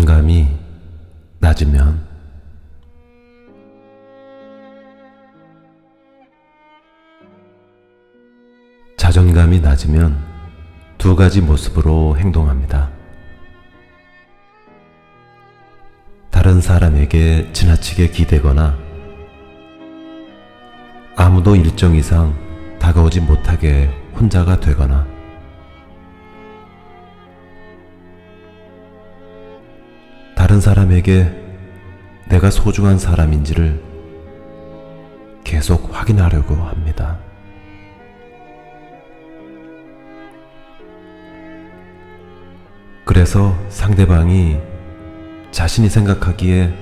자존감이 낮으면 자존감이 낮으면 두 가지 모습으로 행동합니다. 다른 사람에게 지나치게 기대거나 아무도 일정 이상 다가오지 못하게 혼자가 되거나 다른 사람에게 내가 소중한 사람인지를 계속 확인하려고 합니다. 그래서 상대방이 자신이 생각하기에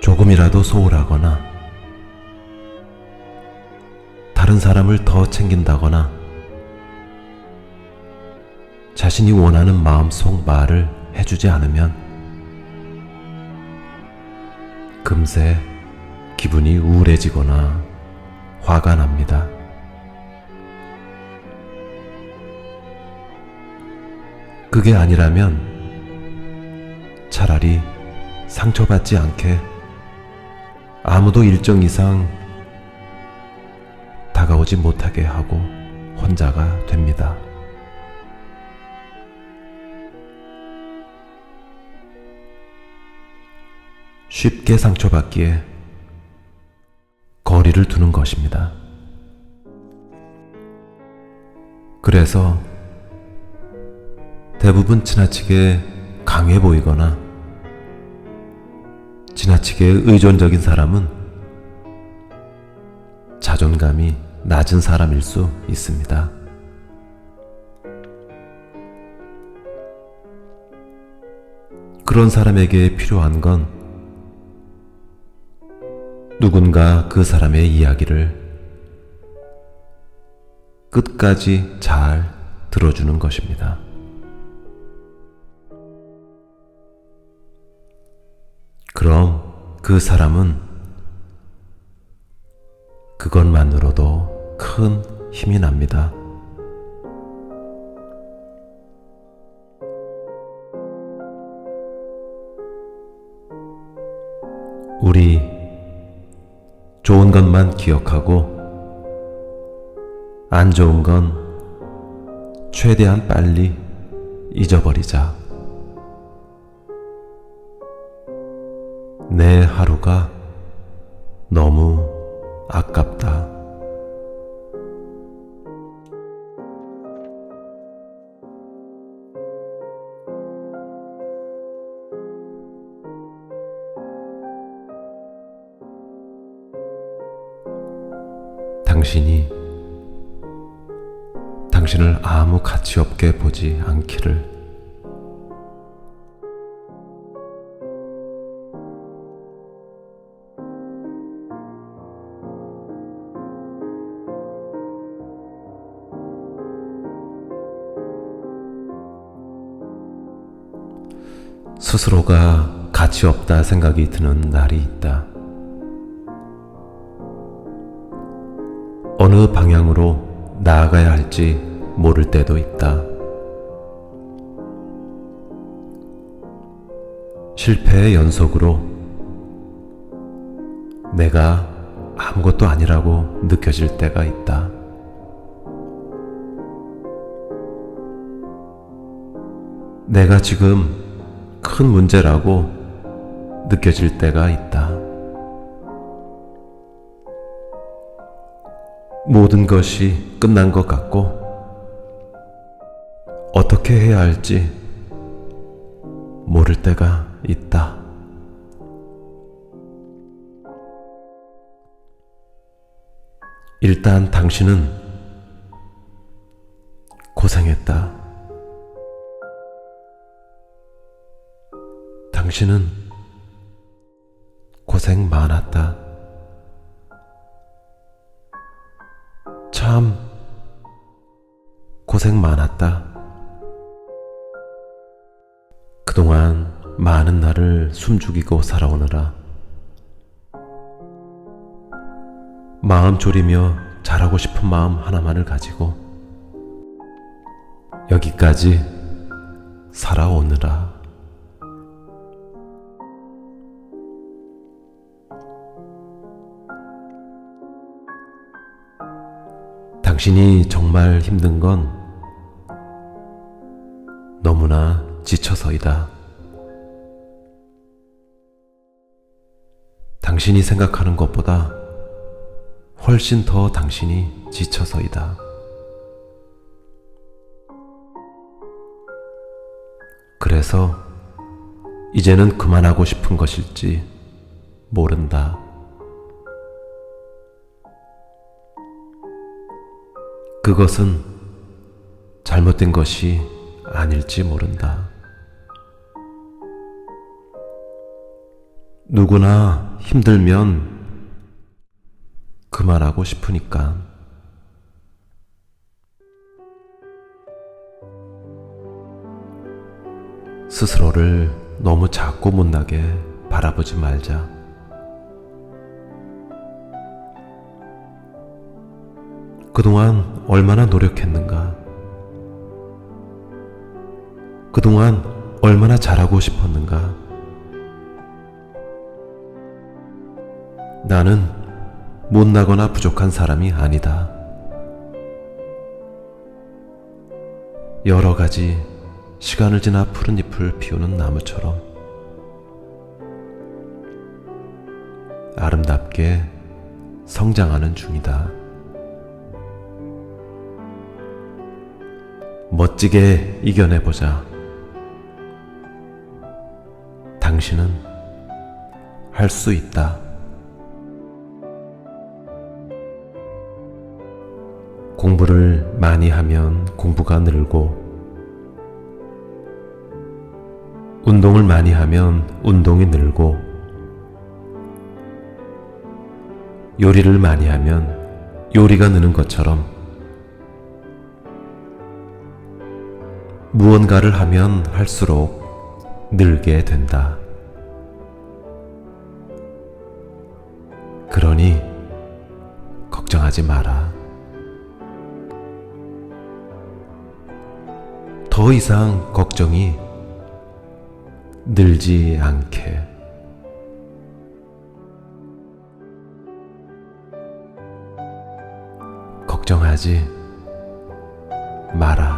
조금이라도 소홀하거나 다른 사람을 더 챙긴다거나 자신이 원하는 마음 속 말을 해주지 않으면 금세 기분이 우울해지거나 화가 납니다. 그게 아니라면 차라리 상처받지 않게 아무도 일정 이상 다가오지 못하게 하고 혼자가 됩니다. 쉽게 상처받기에 거리를 두는 것입니다. 그래서 대부분 지나치게 강해 보이거나 지나치게 의존적인 사람은 자존감이 낮은 사람일 수 있습니다. 그런 사람에게 필요한 건 누군가 그 사람의 이야기를 끝까지 잘 들어주는 것입니다. 그럼 그 사람은 그것만으로도 큰 힘이 납니다. 우리 좋은 것만 기억하고 안 좋은 건 최대한 빨리 잊어버리자. 내 하루가 너무 아깝다. 당신이 당신을 아무 가치 없게 보지 않기를 스스로가 가치 없다 생각이 드는 날이 있다. 어느 방향으로 나아가야 할지 모를 때도 있다. 실패의 연속으로 내가 아무것도 아니라고 느껴질 때가 있다. 내가 지금 큰 문제라고 느껴질 때가 있다. 모든 것이 끝난 것 같고, 어떻게 해야 할지 모를 때가 있다. 일단 당신은 고생했다. 당신은 고생 많았다. 참 고생 많았다. 그동안 많은 날을 숨죽이고 살아오느라 마음 졸이며 잘하고 싶은 마음 하나만을 가지고 여기까지 살아오느라. 당신이 정말 힘든 건 너무나 지쳐서이다. 당신이 생각하는 것보다 훨씬 더 당신이 지쳐서이다. 그래서 이제는 그만하고 싶은 것일지 모른다. 그것은 잘못된 것이 아닐지 모른다. 누구나 힘들면 그만하고 싶으니까. 스스로를 너무 작고 못나게 바라보지 말자. 그동안 얼마나 노력했는가? 그동안 얼마나 잘하고 싶었는가? 나는 못나거나 부족한 사람이 아니다. 여러 가지 시간을 지나 푸른 잎을 피우는 나무처럼 아름답게 성장하는 중이다. 멋지게 이겨내보자. 당신은 할 수 있다. 공부를 많이 하면 공부가 늘고, 운동을 많이 하면 운동이 늘고, 요리를 많이 하면 요리가 느는 것처럼 무언가를 하면 할수록 늘게 된다. 그러니 걱정하지 마라. 더 이상 걱정이 늘지 않게. 걱정하지 마라.